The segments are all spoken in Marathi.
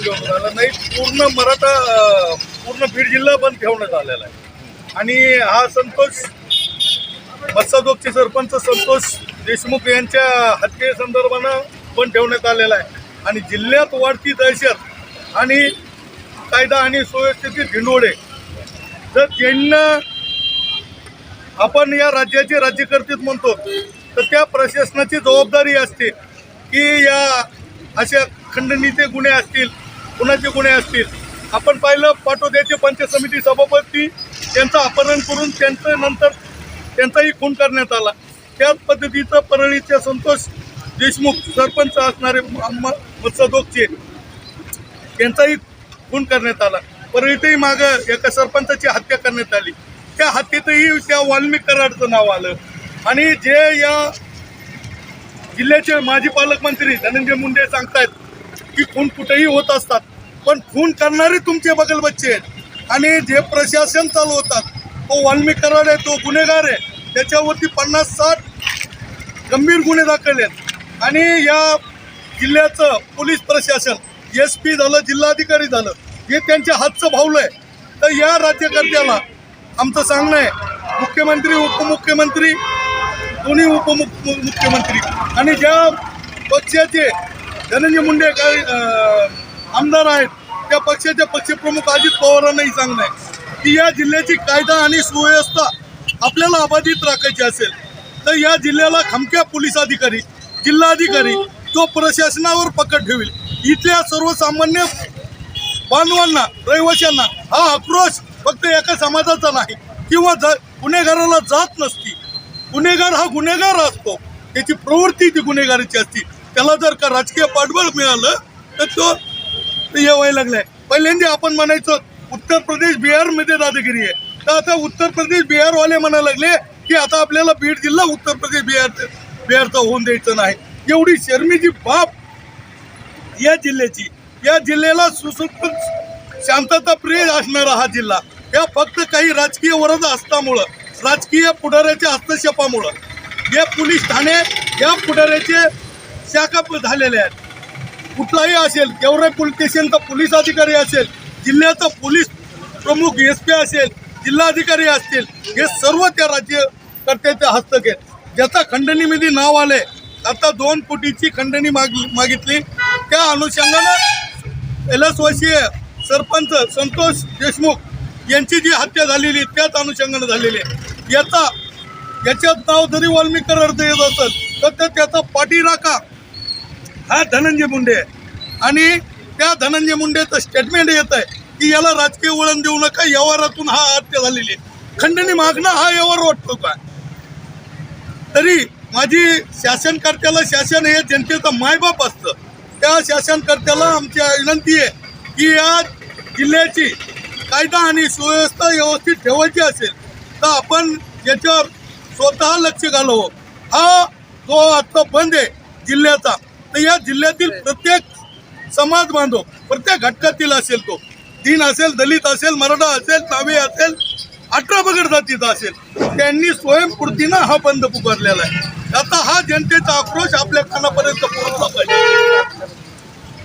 बंद ठेवण्यात आला नाही. पूर्ण मराठा पूर्ण बीड जिल्हा बंद ठेवण्यात आलेला आहे. आणि हा संतोष मत्सादोगचे सरपंच संतोष देशमुख यांच्या हत्येसंदर्भानं बंद ठेवण्यात आलेला आहे. आणि जिल्ह्यात वाढती दहशत आणि कायदा आणि सुव्यवस्थेचे धिंडोळे जर ज्यांना आपण या राज्याचे राज्यकर्तेच म्हणतो तर त्या प्रशासनाची जबाबदारी असते की या अशा खंडणीचे गुन्हे असतील. कुणाचे गुन्हे असतील? आपण पाहिलं पाटोद्याचे पंचायत समिती सभापती त्यांचं अपहरण करून त्यांचं नंतर त्यांचाही खून करण्यात आला. त्याच पद्धतीचं परळीचे संतोष देशमुख सरपंच असणारे मत्सदोगचे त्यांचाही खून करण्यात आला. परळीतही मागं एका सरपंचाची हत्या करण्यात आली. त्या हत्येतही त्या वाल्मिक कराडचं नाव आलं. आणि जे या जिल्ह्याचे माजी पालकमंत्री धनंजय मुंडे सांगतायत की खून कुठेही होत असतात. पण खून करणारे तुमचे बगल बच्चे आहेत. आणि जे प्रशासन चालवतात तो वाल्मी कराड आहे तो गुन्हेगार आहे त्याच्यावरती पन्नास साठ गंभीर गुन्हे दाखल आहेत. आणि या जिल्ह्याचं पोलीस प्रशासन एस पी झालं जिल्हाधिकारी झालं हे त्यांच्या हातचं भावलं आहे. तर या राज्यकर्त्याला आमचं सांगणं आहे मुख्यमंत्री उपमुख्यमंत्री दोन्ही उपमुख मुख्यमंत्री आणि ज्या पक्षाचे धनंजय मुंडे काय आमदार आहेत त्या पक्षाचे पक्षप्रमुख अजित पवारांनाही सांगणं आहे की या जिल्ह्याची कायदा आणि सुव्यवस्था आपल्याला अबाधित राखायची असेल तर या जिल्ह्याला खमक्या पोलीस अधिकारी जिल्हाधिकारी तो प्रशासनावर पकड ठेवील. इथल्या सर्वसामान्य बांधवांना रहिवाशांना हा आक्रोश फक्त एका समाजाचा नाही किंवा ज गुन्हेगाराला जात नसती. गुन्हेगार हा गुन्हेगार असतो. त्याची प्रवृत्ती ती गुन्हेगारीची असती. त्याला जर का राजकीय पाठबळ मिळालं तर तो हे व्हायला लागलाय. पहिल्यांदा आपण म्हणायचो उत्तर प्रदेश बिहारमध्ये दादागिरी आहे. तर आता उत्तर प्रदेश बिहारवाले म्हणायला लागले की आता आपल्याला बीड जिल्हा उत्तर प्रदेश बिहार बिहारचा होऊन द्यायचं नाही. एवढी शर्मीची बाप या जिल्ह्याची. या जिल्ह्याला सुसूत्र शांतता प्रिय असणारा हा जिल्हा. या फक्त काही राजकीय वरद असल्यामुळं राजकीय पुढाऱ्याच्या हस्तक्षेपामुळं. या पोलीस ठाणे या पुढाऱ्याचे शाखा प- झालेले आहेत कुठलाही असेल केवढे पोलीस पोलीस अधिकारी असेल जिल्ह्याचा पोलीस प्रमुख एस पी असेल जिल्हाधिकारी असतील हे सर्व त्या राज्यकर्त्याच्या हस्तक आहेत. ज्याचा खंडणीमध्ये नाव आले आता दोन कोटीची खंडणी माग मागितली. त्या अनुषंगानं एलसवासीय सरपंच संतोष देशमुख यांची जी हत्या झालेली त्याच अनुषंगानं झालेली आहे. याचा याच्यात नाव जरी वाल्मिक अर्ज येत असेल तर ते त्याचा पाठीराखा हा धनंजय मुंडे आहे. आणि त्या धनंजय मुंडेचं स्टेटमेंट येत आहे की याला राजकीय वळण देऊ नका व्यवहारातून हा हत्या झालेली आहे. खंडणी मागणं हा व्यवहार वाटतो का? तरी माझी शासनकर्त्याला शासन हे जनतेचं मायबाप असतं. त्या शासनकर्त्याला आमची विनंती आहे की या जिल्ह्याची कायदा आणि सुव्यवस्था व्यवस्थित ठेवायची असेल तर आपण याच्यावर स्वतः लक्ष घालावं. हा जो आता बंद आहे जिल्ह्याचा तर या जिल्ह्यातील प्रत्येक समाज बांधव प्रत्येक घटकातील असेल तो दीन असेल दलित असेल मराठा असेल ताबे असेल अठरा बगड जातीचा असेल त्यांनी स्वयंपूर्तीनं हा बंद पुकारलेला आहे. आता हा जनतेचा आक्रोश आपल्या कानापर्यंत पोहोचला पाहिजे.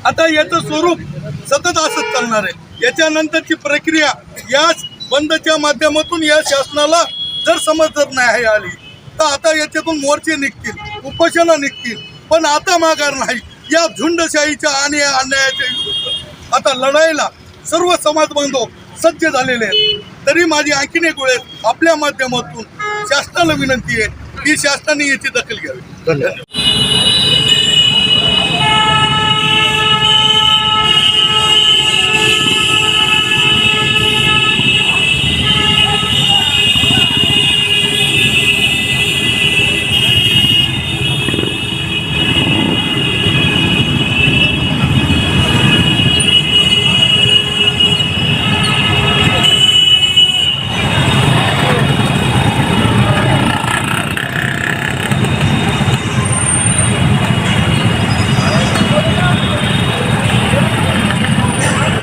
आता याचं स्वरूप सतत असत चालणार आहे. याच्यानंतरची प्रक्रिया या बंदच्या माध्यमातून या शासनाला जर समज जर नाही आली तर आता याच्यातून मोर्चे निघतील उपोषणं निघतील पण आता माघार नाही. या झुंडशाहीच्या आणि अन्यायाच्या विरुद्ध. आता लढाईला सर्व समाज बांधव सज्ज झालेले आहेत. तरी माझी आणखीन एक वेळेस आपल्या माध्यमातून शासनाला विनंती आहे की शासनाने याची दखल घ्यावी. धन्यवाद.